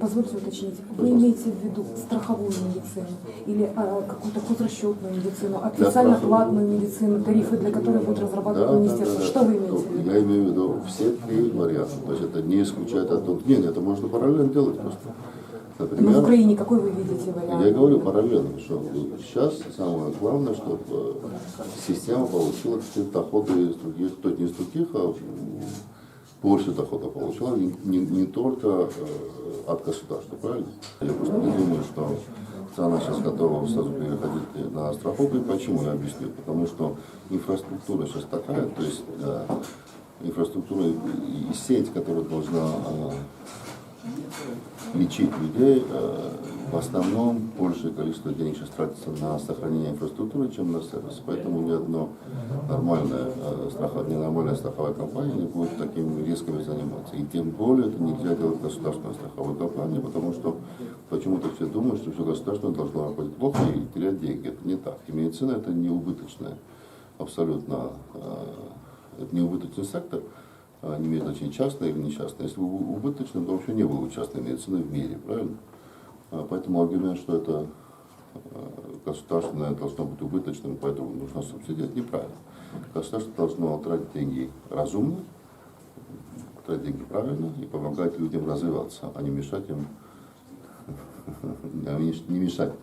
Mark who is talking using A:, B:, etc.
A: Позвольте уточнить, вы имеете в виду страховую медицину или а, какую-то хозрасчетную медицину, официально платную медицину, тарифы для которой будет разрабатывать министерство? Что вы имеете в виду?
B: Я имею в виду все три варианта. То есть это не исключает того. Нет, это можно параллельно делать просто.
A: Ну, в
B: Например,
A: Украине какой вы видите вариант?
B: я говорю параллельно, что сейчас самое главное, чтобы система получила какие-то доходы из других, то есть не из других, а больше дохода получала, не, не- не только э, от государства, правильно? Я просто не думаю, что страна сейчас готова сразу переходить на страховку. И почему, я объясню. Потому что инфраструктура сейчас такая, то есть э, инфраструктура и сеть, которая должна э, лечить людей, э, в основном большее количество денег сейчас тратится на сохранение инфраструктуры, чем на сервис. Поэтому ни одно нормальная э, страховая, ненормальная страховая компания не будет такими рисками заниматься. И тем более это нельзя делать государственной страховой компании, потому что почему-то все думают, что все государственное должно работать плохо и терять деньги. Это не так. И медицина это не убыточная, абсолютно э, это не убыточный сектор, не имеет значения частное или нечастное. Если бы убыточным, то вообще не было бы частной медицины в мире, правильно? А, Поэтому аргумент, что это э, государственное должно быть убыточным, поэтому нужно субсидировать, неправильно. Государство должно тратить деньги разумно, тратить деньги правильно и помогать людям развиваться, а не мешать им, не мешать